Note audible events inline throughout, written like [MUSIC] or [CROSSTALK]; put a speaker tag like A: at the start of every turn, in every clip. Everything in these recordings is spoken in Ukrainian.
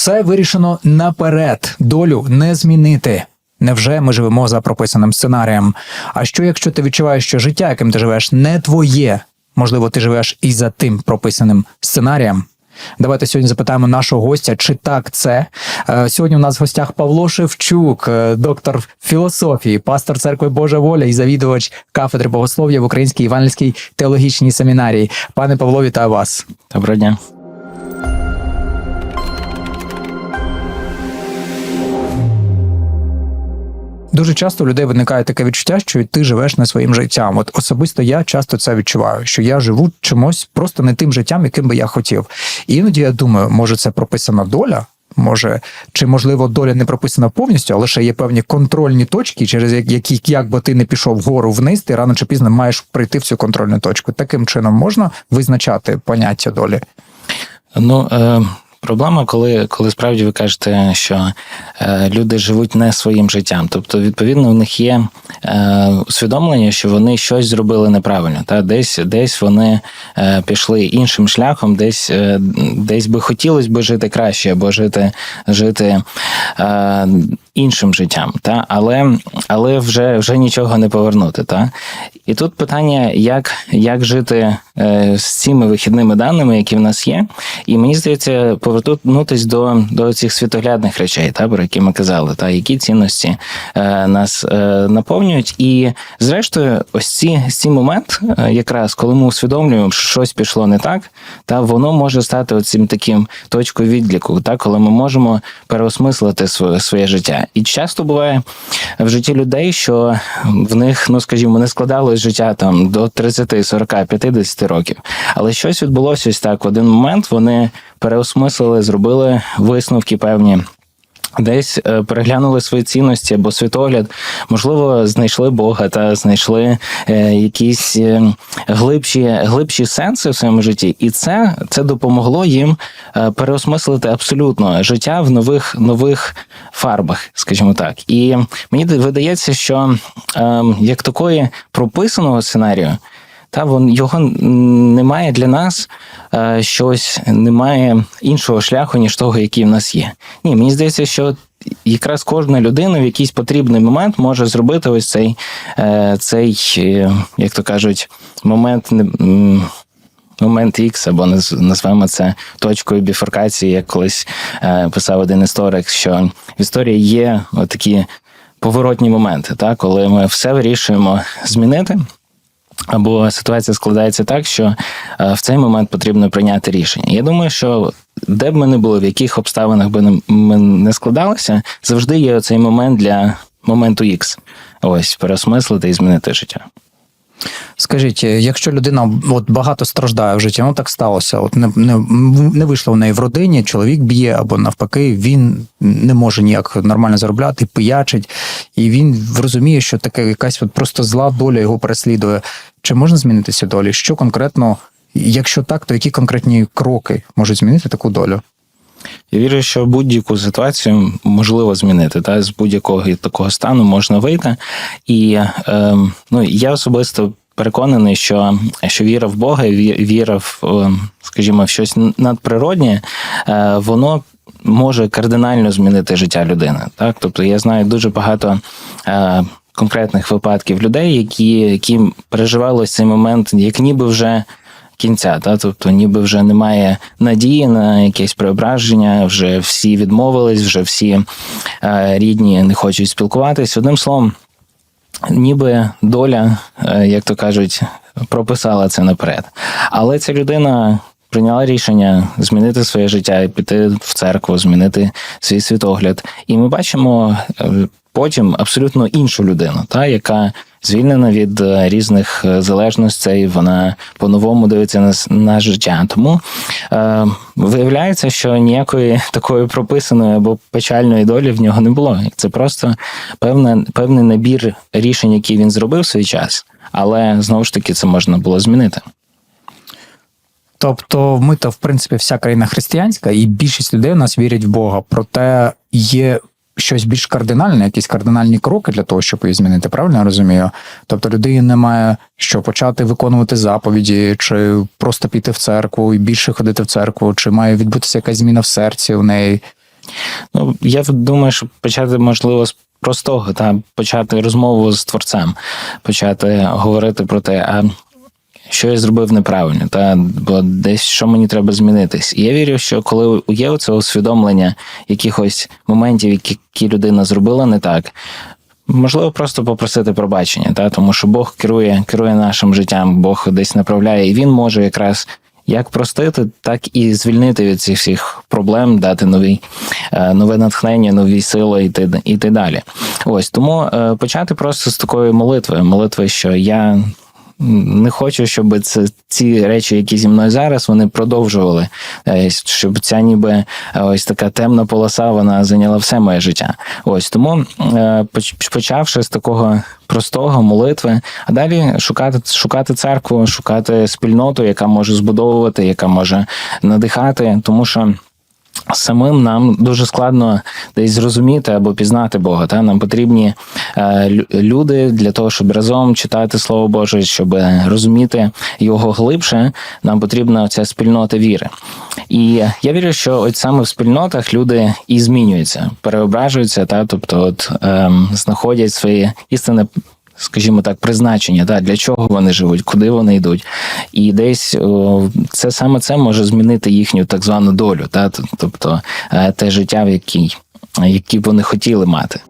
A: Все вирішено наперед, долю не змінити. Невже ми живемо за прописаним сценарієм? А що якщо ти відчуваєш, що життя, яким ти живеш, не твоє? Можливо, ти живеш і за тим прописаним сценарієм? Давайте сьогодні запитаємо нашого гостя, чи так це. Е, Сьогодні у нас в гостях Павло Шевчук, е, доктор філософії, пастор церкви Божа Воля і завідувач кафедри богослов'я в Українській Івангельській теологічній семінарії. Пане Павло, вітаю вас.
B: Доброго дня.
A: Дуже часто у людей виникає таке відчуття, що ти живеш не своїм життям. От особисто я часто це відчуваю, що я живу чимось просто не тим життям, яким би я хотів. І іноді я думаю, може це прописана доля. Може, чи можливо доля не прописана повністю, а лише є певні контрольні точки, через які як би ти не пішов вгору вниз, ти рано чи пізно маєш прийти в цю контрольну точку. Таким чином можна визначати поняття долі.
B: Ну, е, проблема, коли, коли справді ви кажете, що е, люди живуть не своїм життям. Тобто, відповідно, в них є е, усвідомлення, що вони щось зробили неправильно. Та? Десь, десь вони е, пішли іншим шляхом, десь, е, десь би хотілося би жити краще, або жити, жити е, іншим життям. Та? Але, але вже, вже нічого не повернути. Та? І тут питання, як, як жити е, з цими вихідними даними, які в нас є. І мені здається, повернутися до, до цих світоглядних речей, та, про які ми казали, та які цінності е, нас е, наповнюють. І зрештою, ось ці, ці момент, е, якраз коли ми усвідомлюємо, що щось пішло не так, та воно може стати оцим таким точкою відліку, та, коли ми можемо переосмислити своє, своє життя. І часто буває в житті людей, що в них, ну скажімо, не складалось життя там до 30, 40, 50 років. Але щось відбулося ось так. В один момент вони переосмислили, зробили висновки певні. Десь е, переглянули свої цінності або світогляд, можливо, знайшли Бога та знайшли е, якісь е, глибші глибші сенси в своєму житті, і це це допомогло їм переосмислити абсолютно життя в нових нових фарбах, скажімо так. І мені видається, що е, як такої прописаного сценарію. Та вон його немає для нас е, щось, немає іншого шляху, ніж того, який в нас є. Ні, мені здається, що якраз кожна людина в якийсь потрібний момент може зробити ось цей, е, цей е, як то кажуть, момент. Момент X, або назвемо це точкою біфоркації, як колись писав один історик, що в історії є такі поворотні моменти, та, коли ми все вирішуємо змінити. Або ситуація складається так, що в цей момент потрібно прийняти рішення. Я думаю, що де б ми не були, в яких обставинах би ми не складалися, завжди є оцей момент для моменту X. Ось переосмислити і змінити життя.
A: Скажіть, якщо людина от багато страждає в житті, ну так сталося. От не не, не вийшло в неї в родині, чоловік б'є, або навпаки, він не може ніяк нормально заробляти, пиячить, і він розуміє, що таке якась от просто зла доля його переслідує. Чи можна змінити цю долю? Що конкретно, якщо так, то які конкретні кроки можуть змінити таку долю?
B: Я вірю, що будь-яку ситуацію можливо змінити. Та з будь-якого такого стану можна вийти. І е, ну, я особисто переконаний, що що віра в Бога, віра в, скажімо, в щось надприроднє, е, воно. Може кардинально змінити життя людини, так тобто я знаю дуже багато е, конкретних випадків людей, які які переживали цей момент, як ніби вже кінця, та тобто, ніби вже немає надії на якесь преображення, вже всі відмовились, вже всі е, рідні не хочуть спілкуватись. Одним словом, ніби доля, е, як то кажуть, прописала це наперед. Але ця людина. Прийняла рішення змінити своє життя, піти в церкву, змінити свій світогляд, і ми бачимо е, потім абсолютно іншу людину, та яка звільнена від е, різних е, залежностей, вона по-новому дивиться на на життя. Тому е, виявляється, що ніякої [LAUGHS] такої прописаної або печальної долі в нього не було. Це просто певне, певний набір рішень, які він зробив в свій час, але знову ж таки це можна було змінити.
A: Тобто, ми то в принципі вся країна християнська, і більшість людей у нас вірять в Бога. Проте є щось більш кардинальне, якісь кардинальні кроки для того, щоб її змінити. Правильно я розумію? Тобто людині немає що почати виконувати заповіді, чи просто піти в церкву і більше ходити в церкву, чи має відбутися якась зміна в серці у неї.
B: Ну, я думаю, що почати можливо з простого, та почати розмову з творцем, почати говорити про те, а що я зробив неправильно, та бо десь що мені треба змінитись. І я вірю, що коли є оце усвідомлення якихось моментів, які, людина зробила не так. Можливо, просто попросити пробачення, та тому що Бог керує, керує нашим життям, Бог десь направляє, і він може якраз як простити, так і звільнити від цих всіх проблем, дати нові, е, нове натхнення, нові сили і ти, і далі. Ось тому е, почати просто з такої молитви, молитви, що я не хочу, щоб це ці речі, які зі мною зараз, вони продовжували, е, щоб ця ніби е, ось така темна полоса, вона зайняла все моє життя. Ось тому, е, почавши з такого простого молитви, а далі шукати, шукати церкву, шукати спільноту, яка може збудовувати, яка може надихати, тому що. Самим нам дуже складно десь зрозуміти або пізнати Бога. Та нам потрібні е, люди для того, щоб разом читати Слово Боже, щоб розуміти його глибше. Нам потрібна ця спільнота віри. І я вірю, що от саме в спільнотах люди і змінюються, переображуються, та тобто, от ем, знаходять своє істинне скажімо так, призначення, да, для чого вони живуть, куди вони йдуть. І десь це саме це може змінити їхню так звану долю, та, тобто е, те життя, в якій, які вони хотіли мати.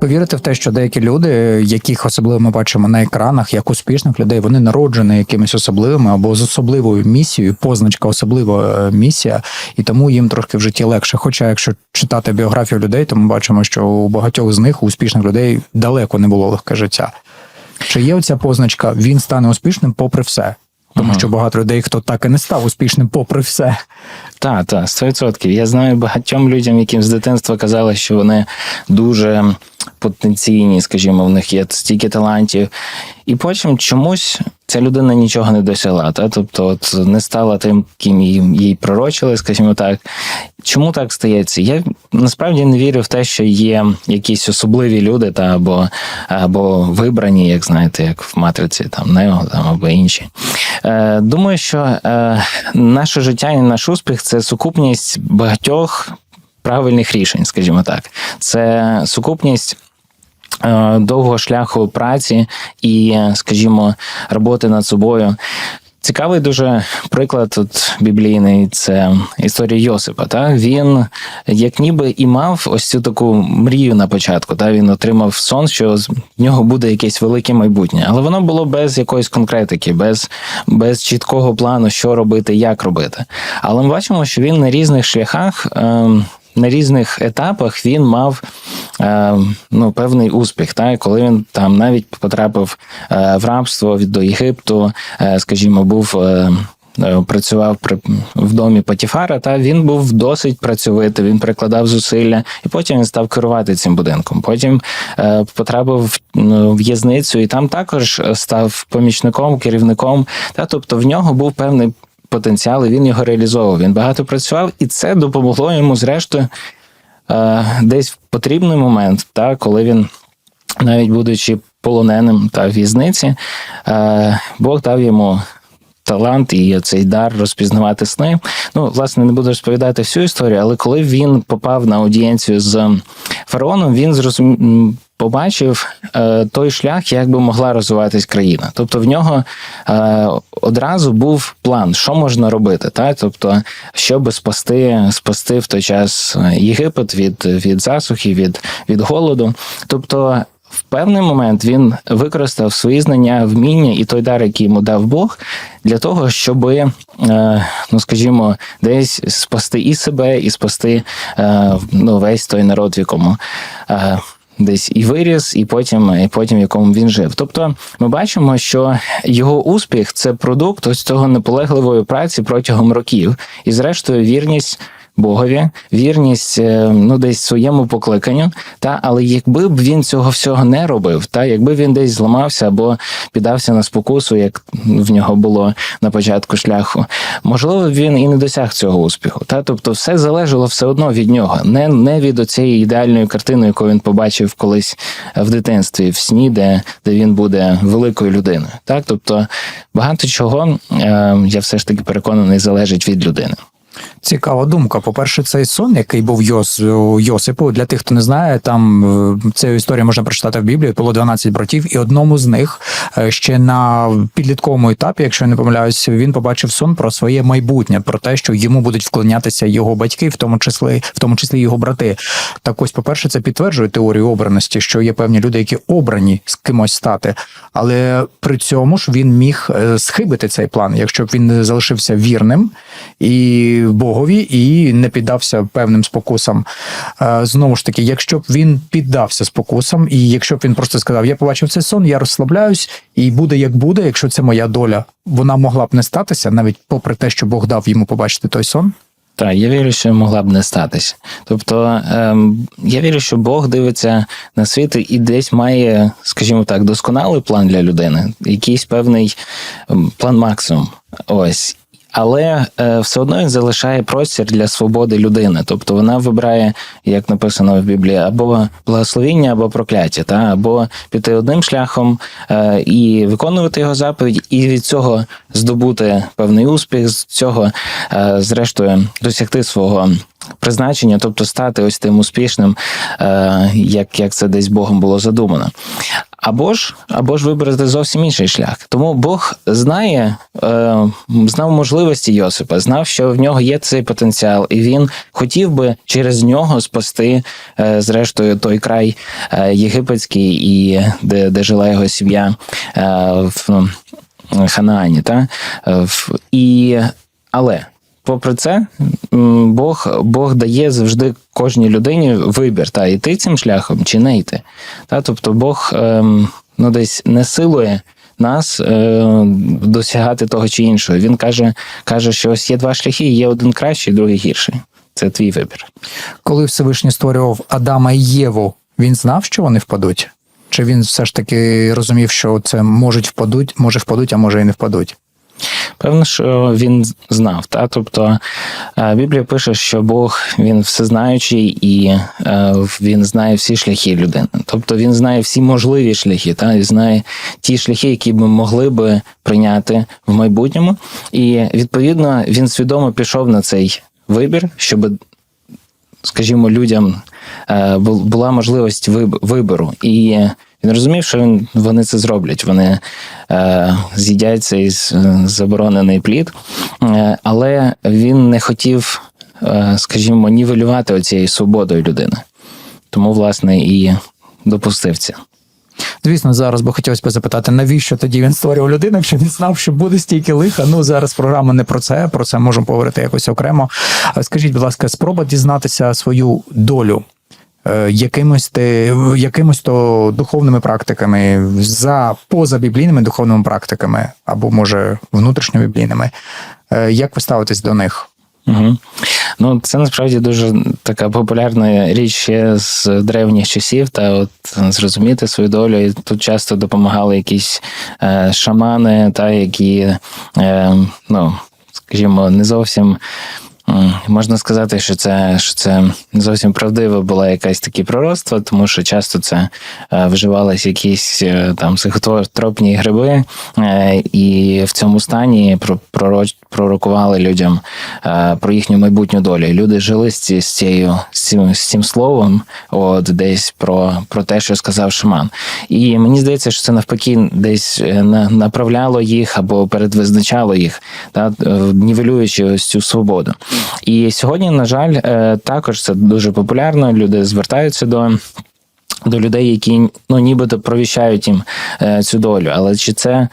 A: Повірите в те, що деякі люди, яких особливо ми бачимо на екранах, як успішних людей, вони народжені якимись особливими або з особливою місією, позначка особлива е, місія, і тому їм трошки в житті легше. Хоча, якщо читати біографію людей, то ми бачимо, що у багатьох з них, у успішних людей, далеко не було легке життя. Чи є оця позначка, він стане успішним попри все? Тому що багато людей, хто так і не став успішним попри все.
B: Так, так, 100%. Я знаю багатьом людям, яким з дитинства казали, що вони дуже потенційні, скажімо, в них є стільки талантів. І потім чомусь ця людина нічого не досягла. Та? Тобто, от не стала тим, ким їй, пророчили, скажімо так. Чому так стається? Я насправді не вірю в те, що є якісь особливі люди, та або, або вибрані, як знаєте, як в матриці, там Нео там, або інші. Е, думаю, що е, наше життя і наш успіх це сукупність багатьох правильних рішень, скажімо так. Це сукупність. е, Довгого шляху праці і, скажімо, роботи над собою. Цікавий дуже приклад тут біблійний це історія Йосипа. Та він як ніби і мав ось цю таку мрію на початку. Та він отримав сон, що з нього буде якесь велике майбутнє, але воно було без якоїсь конкретики, без, без чіткого плану, що робити, як робити. Але ми бачимо, що він на різних шляхах. ем, на різних етапах він мав е, ну, певний успіх. Та? Коли він там навіть потрапив е, в рабство до Єгипту, е, скажімо, був. Працював в домі Патіфара, та він був досить працьовитий, він прикладав зусилля, і потім він став керувати цим будинком. Потім е, потрапив в ну, в'язницю, і там також став помічником, керівником. Та тобто в нього був певний потенціал, і він його реалізовував. Він багато працював, і це допомогло йому, зрештою, е, десь в потрібний момент, та, коли він, навіть будучи полоненим та в'язниці, е, Бог дав йому. Талант і цей дар розпізнавати сни. Ну, власне, не буду розповідати всю історію, але коли він попав на аудієнцію з фараоном, він зрозум... побачив е, той шлях, як би могла розвиватись країна. Тобто в нього е, одразу був план, що можна робити, та? тобто, щоб спасти, спасти в той час Єгипет від, від засухи, від, від голоду. Тобто, в певний момент він використав свої знання, вміння і той дар, який йому дав Бог, для того, щоб, е, ну скажімо, десь спасти і себе, і спасти е, ну, весь той народ, в якому. Десь і виріс, і потім, і потім в якому він жив. Тобто, ми бачимо, що його успіх це продукт ось цього наполегливої праці протягом років, і, зрештою, вірність Богові, вірність е, ну десь своєму покликанню. Та але якби б він цього всього не робив, та якби він десь зламався або піддався на спокусу, як в нього було на початку шляху, можливо, він і не досяг цього успіху. Та тобто, все залежало все одно від нього, не, не від оцієї ідеальної картини, яку він побачив колись в дитинстві, в сні, де, де він буде великою людиною. Так, тобто багато чого е, я все ж таки переконаний залежить від людини.
A: Цікава думка. По-перше, цей сон, який був Йос, у Йосипу, для тих, хто не знає, там е, цю історію можна прочитати в Біблії. Було 12 братів, і одному з них е, ще на підлітковому етапі, якщо я не помиляюсь, він побачив сон про своє майбутнє, про те, що йому будуть вклонятися його батьки, в тому числі, в тому числі його брати. Так ось, по-перше, це підтверджує теорію обраності, що є певні люди, які обрані з кимось стати, але при цьому ж він міг е, схибити цей план, якщо б він залишився вірним і Богові, і не піддався певним спокусам. Е, Знову ж таки, якщо б він піддався спокусам, і якщо б він просто сказав: Я побачив цей сон, я розслабляюсь, і буде як буде, якщо це моя доля, вона могла б не статися, навіть попри те, що Бог дав йому побачити той сон.
B: Так, я вірю, що могла б не статися. Тобто ем, я вірю, що Бог дивиться на світ і десь має, скажімо так, досконалий план для людини, якийсь певний ем, план максимум. Ось. Але е, все одно він залишає простір для свободи людини. Тобто вона вибирає, як написано в Біблії, або благословіння, або прокляття, та або піти одним шляхом е, і виконувати його заповідь, і від цього здобути певний успіх, з цього, е, зрештою, досягти свого призначення, тобто стати ось тим успішним, е, як, як це десь Богом було задумано. Або ж, або ж вибрати зовсім інший шлях. Тому Бог знає, е, знав можливості Йосипа, знав, що в нього є цей потенціал, і він хотів би через нього спасти, е, зрештою, той край єгипетський, і де, де жила його сім'я в ну, Ханаані. Та? І, але попри це, Бог, Бог дає завжди кожній людині вибір, та йти цим шляхом чи не йти. Та, тобто Бог ем, ну, десь не силує нас е, досягати того чи іншого. Він каже, каже, що ось є два шляхи, є один кращий, другий гірший. Це твій вибір.
A: Коли Всевишній створював Адама і Єву, він знав, що вони впадуть? Чи він все ж таки розумів, що це можуть впадуть, може впадуть, а може і не впадуть?
B: Певно, що він знав. Та? Тобто е, Біблія пише, що Бог він всезнаючий і е, він знає всі шляхи людини. Тобто він знає всі можливі шляхи, та? і знає ті шляхи, які ми могли би прийняти в майбутньому. І відповідно він свідомо пішов на цей вибір, щоб, скажімо, людям е, була можливість вибору. І він розумів, що він, вони це зроблять. Вони е, з'їдять цей заборонений плід, е, але він не хотів, е, скажімо, нівелювати оцією свободою людини. Тому, власне, і допустив це.
A: Звісно, зараз би хотілося б запитати, навіщо тоді він створював людину, якщо він знав, що буде стільки лиха. Ну зараз програма не про це, про це можемо поговорити якось окремо. А Скажіть, будь ласка, спроба дізнатися свою долю. Е, Якимось якимось то духовними практиками, за позабіблійними духовними практиками, або може внутрішньобіблійними. Е, Як ви ставитесь до них?
B: Угу. Ну, це насправді дуже така популярна річ ще з древніх часів, та от зрозуміти свою долю. І тут часто допомагали якісь е, шамани, та які, е, ну, скажімо, не зовсім. Можна сказати, що це що це зовсім правдива була якась такі пророцтва, тому що часто це е, вживались якісь е, там психотропні гриби, е, і в цьому стані про- пророч- пророкували людям е, про їхню майбутню долю. Люди жили з, ці, з, цією, з, цим, з цим словом, от десь про, про те, що сказав шаман. І мені здається, що це навпаки десь е, на- направляло їх або передвизначало їх, та, нівелюючи ось цю свободу. І сьогодні, на жаль, е, також це дуже популярно. Люди звертаються до. До людей, які ну нібито провіщають їм е, цю долю, але чи це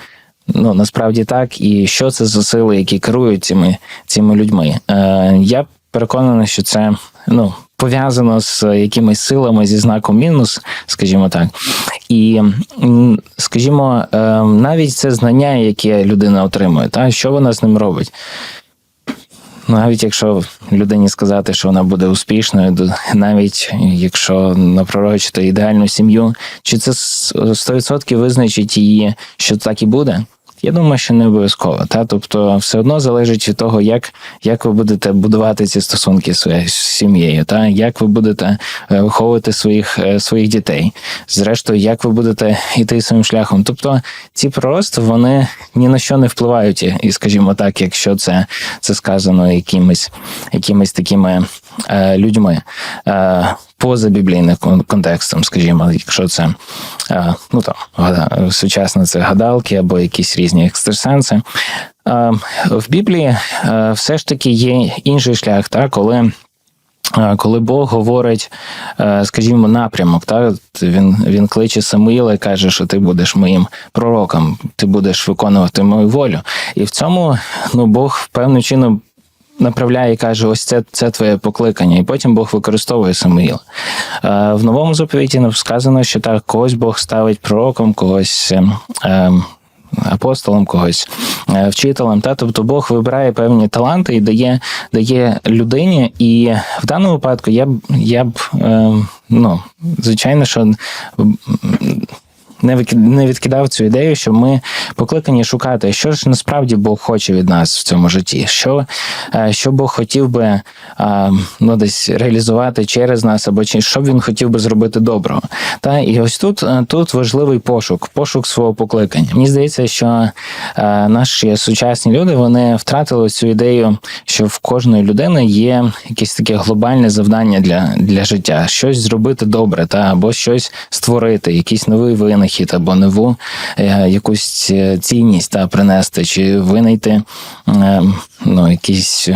B: ну насправді так, і що це за сили, які керують цими цими людьми? Е, я переконаний, що це ну пов'язано з якимись силами зі знаком мінус, скажімо так. І скажімо, е, навіть це знання, яке людина отримує, та що вона з ним робить. навіть якщо людині сказати, що вона буде успішною, навіть якщо напророчити ідеальну сім'ю, чи це с- 100% визначить її, що так і буде? Я думаю, що не обов'язково. Та? Тобто, все одно залежить від того, як, як ви будете будувати ці стосунки своєю сім'єю, та? як ви будете е, виховувати своїх, е, своїх дітей, зрештою, як ви будете йти своїм шляхом. Тобто ці пророцтва, вони ні на що не впливають, і, скажімо так, якщо це, це сказано якимись, якимись такими е, людьми. Е, Поза біблійним контекстом, скажімо, якщо це е, ну там сучасно це гадалки або якісь різні екстрасенси. Е, В Біблії е, все ж таки є інший шлях, та, коли Е, коли Бог говорить, е, скажімо, напрямок, так він, він кличе Самуїла і каже, що ти будеш моїм пророком, ти будеш виконувати мою волю. І в цьому ну, Бог певним чином направляє і каже: ось це, це твоє покликання. І потім Бог використовує Самуїла. В новому заповіті нам сказано, що так когось Бог ставить пророком, когось. ем, ем, Апостолом когось, е, вчителем, та тобто Бог вибирає певні таланти і дає, дає людині. І в даному випадку я б я б е, ну звичайно, що не відкидав цю ідею, що ми покликані шукати, що ж насправді Бог хоче від нас в цьому житті, що, е, що Бог хотів би ну, десь реалізувати через нас, або що б він хотів би зробити доброго. Та і ось тут, е, тут важливий пошук, пошук свого покликання. Мені здається, що е, наші сучасні люди вони втратили цю ідею, що в кожної людини є якесь таке глобальне завдання для, для життя, щось зробити добре, та або щось створити, якийсь новий винахід, або нову е, якусь е, цінність та принести, чи винайти е, ну, якісь.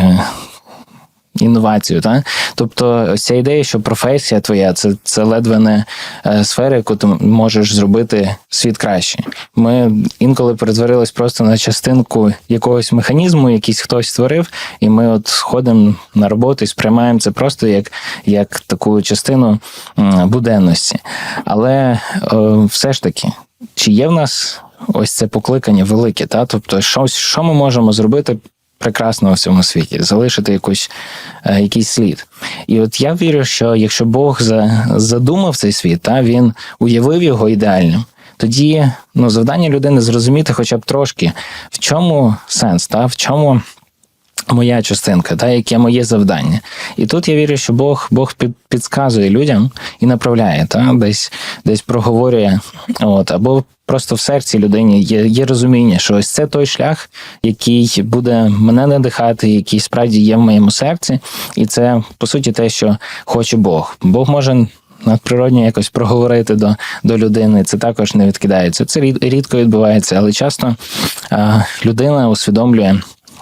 B: Інновацію, так? Тобто ця ідея, що професія твоя це, це ледве не е, сфера, яку ти можеш зробити світ краще. Ми інколи перетворились просто на частинку якогось механізму, якийсь хтось створив, і ми от ходимо на роботу і сприймаємо це просто як, як таку частину буденності. Але е, все ж таки, чи є в нас ось це покликання велике? Та? Тобто, що, що ми можемо зробити прекрасного в цьому світі, залишити якусь, е, якийсь слід. І от я вірю, що якщо Бог задумав цей світ, та, він уявив його ідеальним, тоді ну, завдання людини зрозуміти хоча б трошки, в чому сенс, та, в чому. Моя частинка, та яке моє завдання, і тут я вірю, що Бог Бог підказує людям і направляє, та десь десь проговорює, от або просто в серці людині є, є розуміння, що ось це той шлях, який буде мене надихати, який справді є в моєму серці, і це по суті те, що хоче Бог. Бог може надприродньо якось проговорити до, до людини. Це також не відкидається. Це рід- рідко відбувається, але часто а, людина усвідомлює.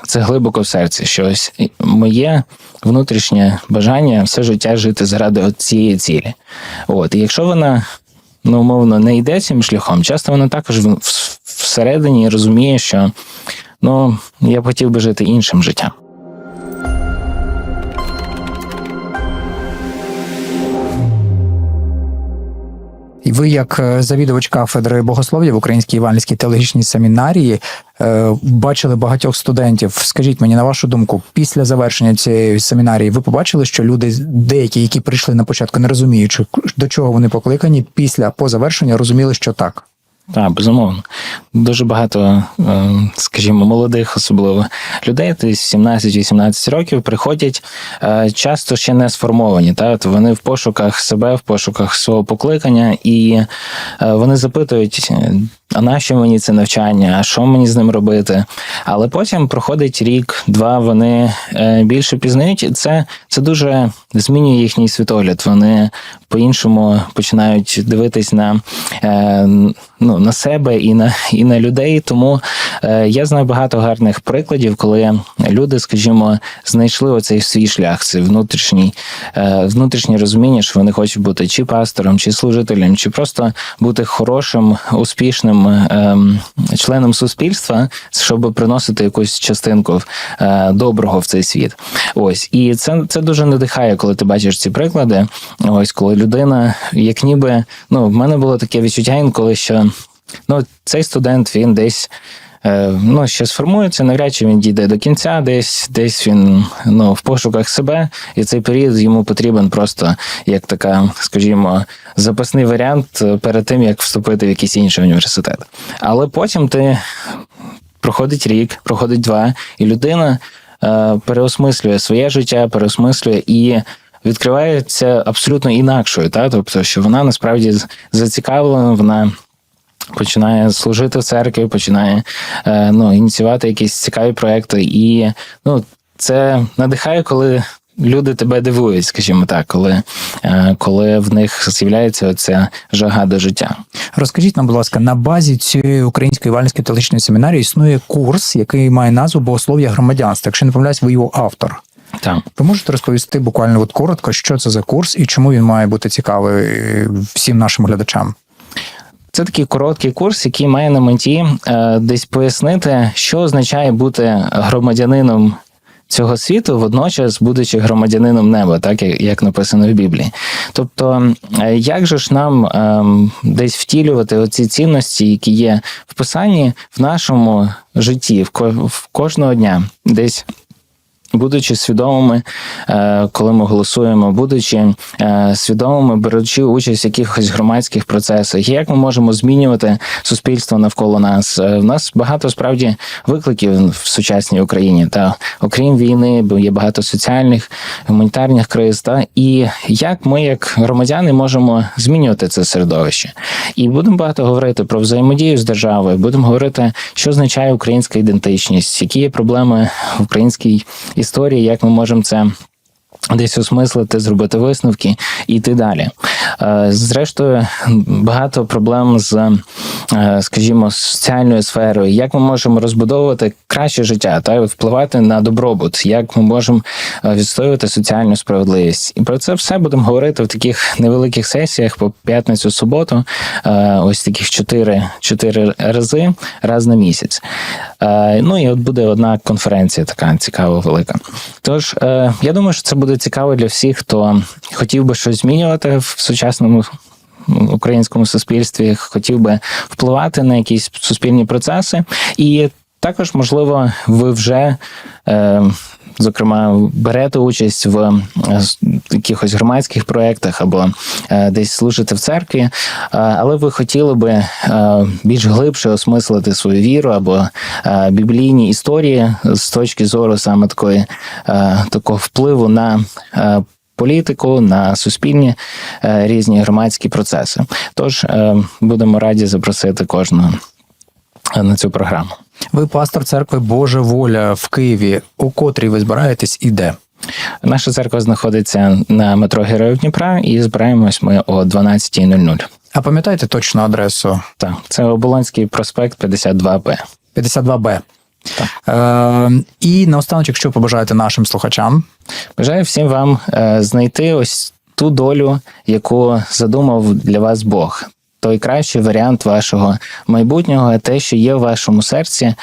B: Це глибоко в серці, що ось моє внутрішнє бажання все життя жити заради цієї цілі. От, і якщо вона ну, умовно не йде цим шляхом, часто вона також всередині розуміє, що ну, я б хотів би жити іншим життям.
A: Ви, як е, завідувач кафедри богослов'я в Українській Іванівській теологічній семінарії, е, бачили багатьох студентів. Скажіть мені, на вашу думку, після завершення цієї семінарії, ви побачили, що люди, деякі, які прийшли на початку, не розуміючи, до чого вони покликані, після по завершенню розуміли, що так.
B: Так, безумовно. Дуже багато, е, скажімо, молодих, особливо людей, десь 17-18 років, приходять е, часто ще не сформовані. Та? Вони в пошуках себе, в пошуках свого покликання, і е, вони запитують. А нащо мені це навчання? А що мені з ним робити? Але потім проходить рік, два, вони е, більше пізнають, і це, це дуже змінює їхній світогляд. Вони по-іншому починають дивитись на, е, ну, на себе і на, і на людей. Тому е, я знаю багато гарних прикладів, коли люди, скажімо, знайшли оцей свій шлях, це внутрішній, внутрішнє розуміння, що вони хочуть бути чи пастором, чи служителем, чи просто бути хорошим, успішним е, членом суспільства, щоб приносити якусь частинку е, доброго в цей світ. Ось і це, це дуже надихає, коли ти бачиш ці приклади. Ось коли людина, як ніби, ну в мене було таке відчуття інколи, що ну цей студент він десь. Ну, ще сформується, навряд чи він дійде до кінця, десь десь він ну, в пошуках себе, і цей період йому потрібен просто як така, скажімо, запасний варіант перед тим, як вступити в якийсь інший університет. Але потім ти проходить рік, проходить два, і людина е, переосмислює своє життя, переосмислює і. Відкривається абсолютно інакшою, та тобто, що вона насправді зацікавлена, вона починає служити в церкві, починає е, ну, ініціювати якісь цікаві проекти. І ну, це надихає, коли люди тебе дивують, скажімо так, коли, е, коли в них з'являється оця жага до життя.
A: Розкажіть нам, будь ласка, на базі цієї української вальницької теологічної семінарії існує курс, який має назву Богослов'я громадянства. Якщо не помиляюсь, ви його автор.
B: Так.
A: Ви можете розповісти буквально от коротко, що це за курс і чому він має бути цікавий е, всім нашим глядачам?
B: Це такий короткий курс, який має на меті е, десь пояснити, що означає бути громадянином цього світу, водночас будучи громадянином неба, так як, написано в Біблії. Тобто, е, як же ж нам е, десь втілювати оці цінності, які є в писанні в нашому житті, в, ко- в кожного дня, десь. Будучи свідомими, е, коли ми голосуємо, будучи е, свідомими, беручи участь в якихось громадських процесах, як ми можемо змінювати суспільство навколо нас. Е, В нас багато справді викликів в сучасній Україні. Та окрім війни, є багато соціальних, гуманітарних криз. Та і як ми, як громадяни, можемо змінювати це середовище. І будемо багато говорити про взаємодію з державою. Будемо говорити, що означає українська ідентичність, які є проблеми в українській історії, як ми можемо це. Десь осмислити, зробити висновки і йти далі. Е, Зрештою, багато проблем з, е, скажімо, соціальною сферою, як ми можемо розбудовувати краще життя та впливати на добробут, як ми можемо е, відстоювати соціальну справедливість. І про це все будемо говорити в таких невеликих сесіях по п'ятницю, суботу, ось таких чотири, чотири рази раз на місяць. Ну і от буде одна конференція, така цікава, велика. Тож я думаю, що це буде цікаво для всіх, хто хотів би щось змінювати в сучасному українському суспільстві, хотів би впливати на якісь суспільні процеси, і також, можливо, ви вже. Е, Зокрема, берете участь в е, якихось громадських проєктах або е, десь служите в церкві, е, але ви хотіли би більш глибше осмислити свою віру або біблійні історії з точки зору саме такої такого впливу на політику, на суспільні різні громадські процеси. Тож будемо раді запросити кожного на цю програму.
A: Ви пастор церкви Божа воля в Києві. У котрій ви збираєтесь і де?
B: Наша церква знаходиться на метро Героїв Дніпра і збираємось ми о 12.00.
A: А пам'ятаєте точну адресу?
B: Так, це Оболонський проспект 52Б.
A: 52Б. Е, і наостанок, якщо побажаєте нашим слухачам,
B: Бажаю всім вам е, знайти ось ту долю, яку задумав для вас Бог. Той кращий варіант вашого майбутнього, те, що є в вашому серці, е,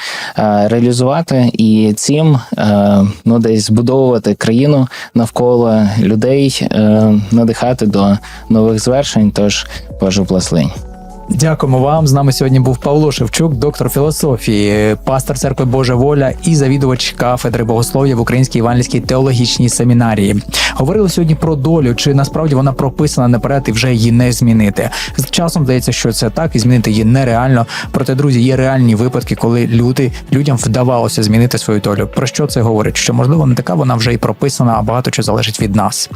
B: реалізувати і цим е, ну, десь збудовувати країну навколо людей, е, надихати до нових звершень. Тож Божу благословень.
A: Дякуємо вам. З нами сьогодні був Павло Шевчук, доктор філософії, пастор церкви Божа Воля і завідувач кафедри богослов'я в Українській Іванівській теологічній семінарії. Говорили сьогодні про долю, чи насправді вона прописана наперед і вже її не змінити. З часом здається, що це так, і змінити її нереально. Проте, друзі, є реальні випадки, коли люди людям вдавалося змінити свою долю. Про що це говорить? Що можливо не така вона вже і прописана, а багато що залежить від нас.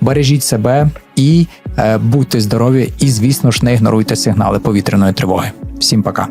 A: Бережіть себе і будьте здорові, і звісно ж не ігноруйте сигнали повітряної тривоги. Всім пока.